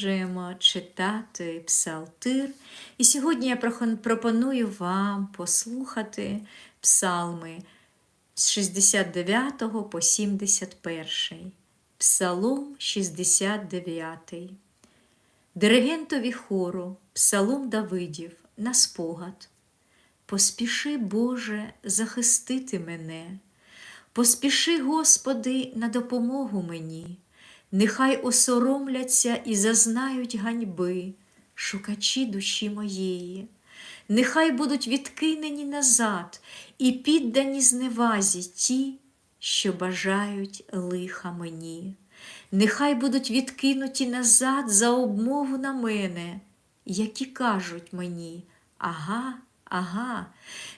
Продовжуємо читати псалтир, і сьогодні я пропоную вам послухати псалми з 69 по 71. Псалом 69. Диригентові хору, псалом Давидів на спогад. Поспіши, Боже, захистити мене. Поспіши, Господи, на допомогу мені. Нехай осоромляться і зазнають ганьби, шукачі душі моєї. Нехай будуть відкинені назад і піддані зневазі ті, що бажають лиха мені. Нехай будуть відкинуті назад за обмову на мене, які кажуть мені, ага, ага,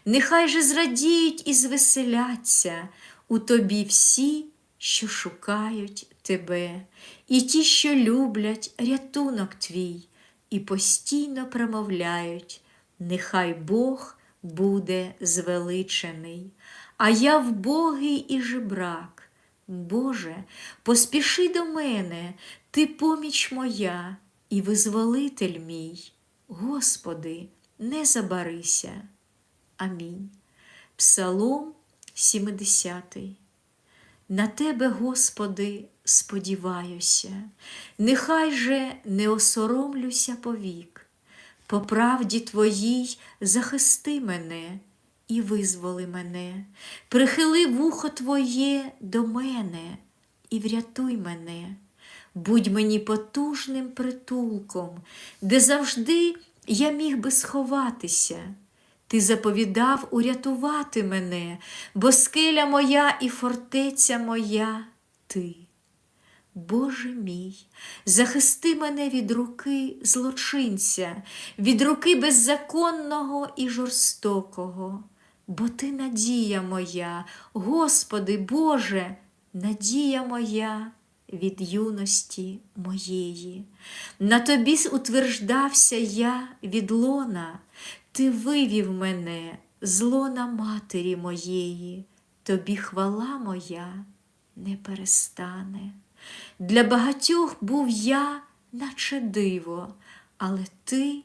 нехай же зрадіють і звеселяться у тобі всі, що шукають тебе, і ті, що люблять рятунок твій, і постійно промовляють, нехай Бог буде звеличений, а я вбогий і жебрак. Боже, поспіши до мене, ти поміч моя і визволитель мій. Господи, не забарися. Амінь. Псалом 70. На Тебе, Господи, сподіваюся, нехай же не осоромлюся повік. По правді Твоїй захисти мене і визволи мене, прихили вухо Твоє до мене і врятуй мене, будь мені потужним притулком, де завжди я міг би сховатися. Ти заповідав урятувати мене, бо скеля моя і фортеця моя ти. Боже мій, захисти мене від руки злочинця, від руки беззаконного і жорстокого, бо ти надія моя, Господи Боже, надія моя від юності моєї. На тобі утверждався я від лона, ти вивів мене з лона матері моєї, тобі хвала моя не перестане. Для багатьох був я, наче диво, але ти,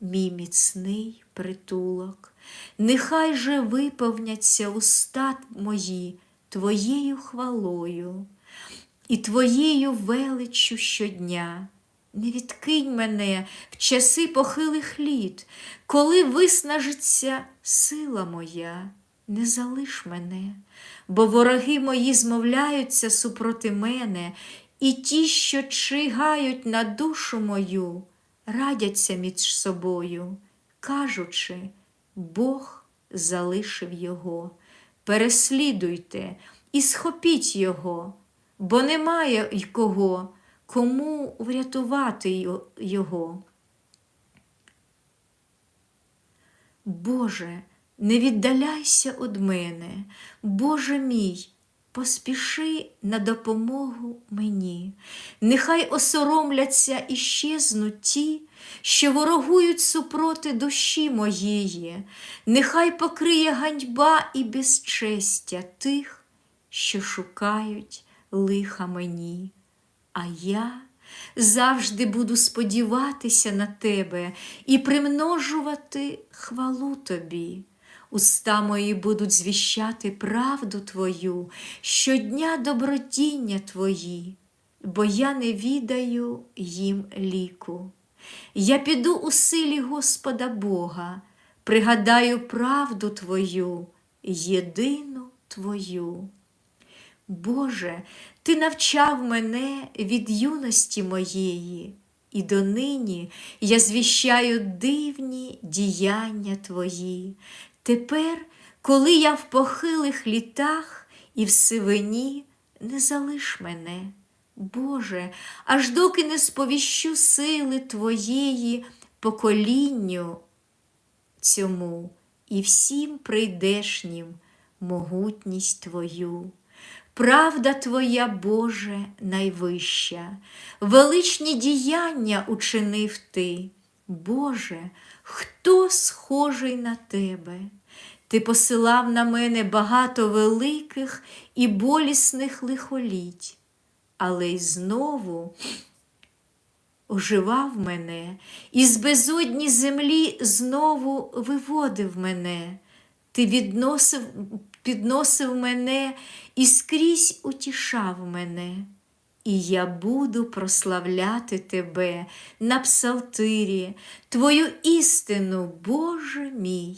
мій міцний притулок, нехай же виповняться уста мої твоєю хвалою і твоєю величчю щодня. Не відкинь мене в часи похилих літ, коли виснажиться сила моя, не залиш мене, бо вороги мої змовляються супроти мене, і ті, що чигають на душу мою, радяться між собою, кажучи, Бог залишив його. Переслідуйте і схопіть його, бо немає й кого кому врятувати його. Боже, не віддаляйся од мене, Боже мій, поспіши на допомогу мені, нехай осоромляться і щезнуть ті, що ворогують супроти душі моєї, нехай покриє ганьба і безчестя тих, що шукають лиха мені. А я завжди буду сподіватися на тебе і примножувати хвалу тобі. Уста мої будуть звіщати правду Твою, щодня добродіння Твої, бо я не відаю їм ліку. Я піду у силі Господа Бога, пригадаю правду Твою, єдину Твою. Боже, Ти навчав мене від юності моєї, і донині я звіщаю дивні діяння Твої. Тепер, коли я в похилих літах і в сивині, не залиш мене, Боже, аж доки не сповіщу сили Твоєї поколінню цьому і всім прийдешнім могутність Твою. Правда Твоя, Боже, найвища, величні діяння учинив Ти. Боже, хто схожий на Тебе? Ти посилав на мене багато великих і болісних лихоліть, але й знову оживав мене, і з безодні землі знову виводив мене. Ти відносив, підносив мене і скрізь утішав мене. І я буду прославляти Тебе на псалтирі, Твою істину, Боже мій.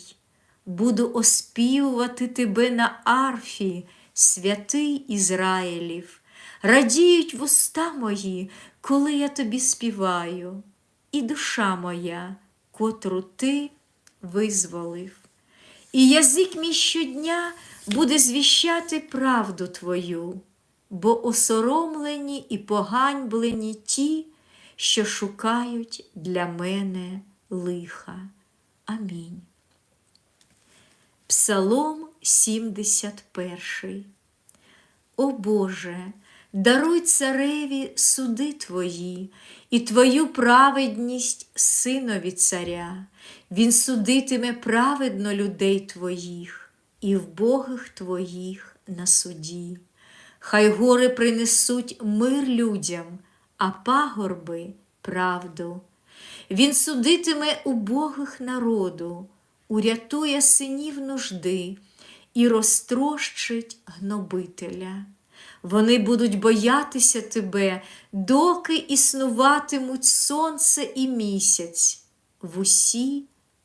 Буду оспівувати Тебе на арфі, святий Ізраїлів. Радіють вуста мої, коли я тобі співаю, і душа моя, котру ти визволив. І язик мій щодня буде звіщати правду Твою, бо осоромлені і поганьблені ті, що шукають для мене лиха. Амінь. Псалом 71. О Боже, даруй цареві суди Твої і Твою праведність синові царя. Він судитиме праведно людей Твоїх і вбогих Твоїх на суді. Хай гори принесуть мир людям, а пагорби правду. Він судитиме убогих народу, урятує синів нужди і розтрощить гнобителя. Вони будуть боятися тебе, доки існуватимуть сонце і місяць в усі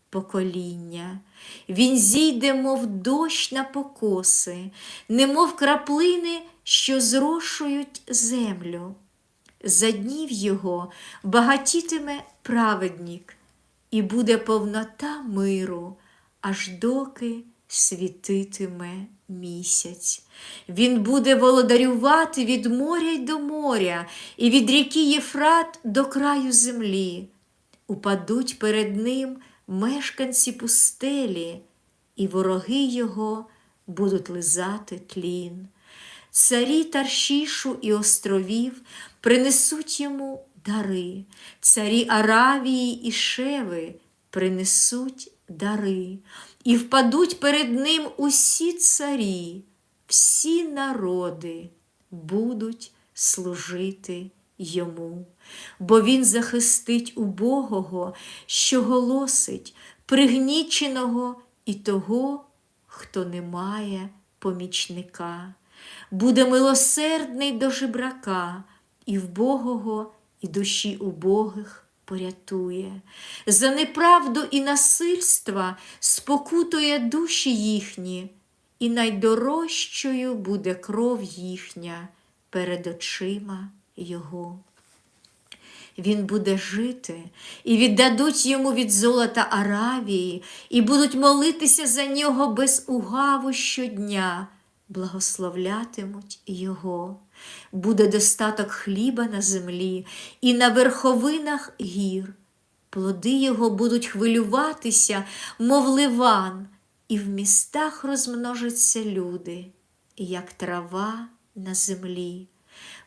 покоління. Він зійде, мов дощ на покоси, немов краплини, що зрошують землю. За днів його багатітиме праведник, і буде повнота миру, аж доки світитиме місяць. Він буде володарювати від моря й до моря, і від ріки Єфрат до краю землі. Упадуть перед ним мешканці пустелі, і вороги його будуть лизати тлін. Царі Таршішу і островів принесуть йому дари, царі Аравії і Шеви принесуть дари, і впадуть перед ним усі царі, всі народи будуть служити йому, бо він захистить убогого, що голосить, пригніченого і того, хто не має помічника. Буде милосердний до жебрака, і вбогого, і душі убогих порятує. За неправду і насильства спокутує душі їхні, і найдорожчою буде кров їхня перед очима Його. Він буде жити, і віддадуть йому від золота Аравії, і будуть молитися за нього без угаву щодня благословлятимуть Його. Буде достаток хліба на землі і на верховинах гір. Плоди Його будуть хвилюватися, мов ливан, і в містах розмножаться люди, як трава на землі.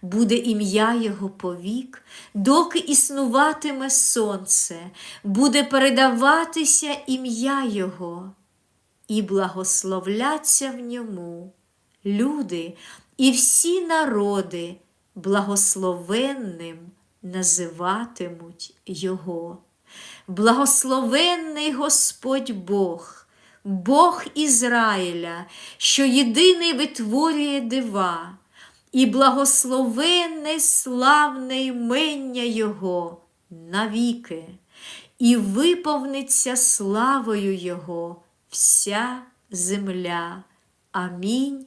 Буде ім'я Його повік, доки існуватиме сонце, буде передаватися ім'я Його, і благословляться в ньому люди і всі народи благословенним називатимуть Його. Благословенний Господь Бог, Бог Ізраїля, що єдиний витворює дива, і благословенне славне імення Його навіки, і виповниться славою Його вся земля. Амінь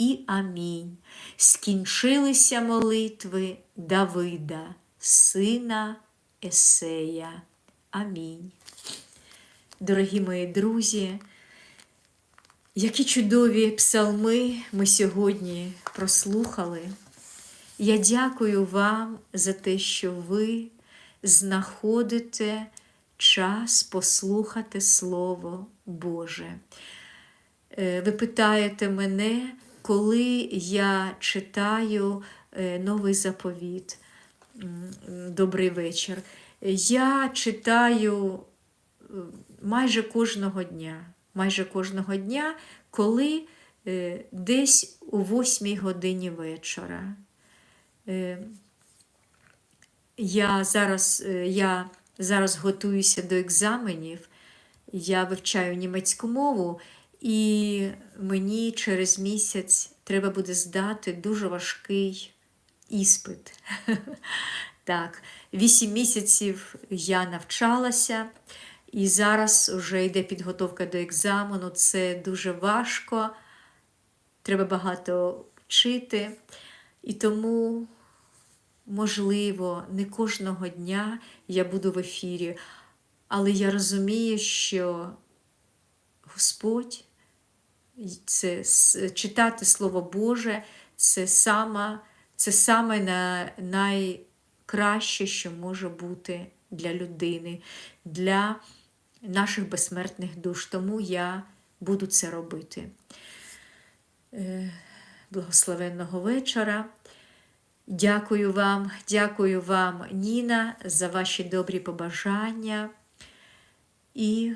і амінь. Скінчилися молитви Давида, сина Есея. Амінь. Дорогі мої друзі, які чудові псалми ми сьогодні прослухали. Я дякую вам за те, що ви знаходите час послухати Слово Боже. Е, ви питаєте мене, коли я читаю е, новий заповіт. Добрий вечір. Я читаю е, майже кожного дня, майже кожного дня, коли десь у восьмій годині вечора. я зараз, е, я зараз готуюся до екзаменів, я вивчаю німецьку мову, і мені через місяць треба буде здати дуже важкий іспит. Так, вісім місяців я навчалася, і зараз вже йде підготовка до екзамену. Це дуже важко, треба багато вчити. І тому, можливо, не кожного дня я буду в ефірі, але я розумію, що Господь це читати Слово Боже це саме, це саме на, найкраще, що може бути для людини, для наших безсмертних душ. Тому я буду це робити. Е, Благословенного вечора. Дякую вам, дякую вам, Ніна, за ваші добрі побажання і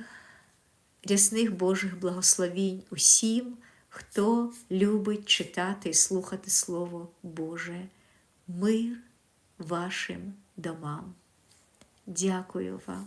рясних Божих благословінь усім, хто любить читати і слухати Слово Боже. Мир вашим домам. Дякую вам.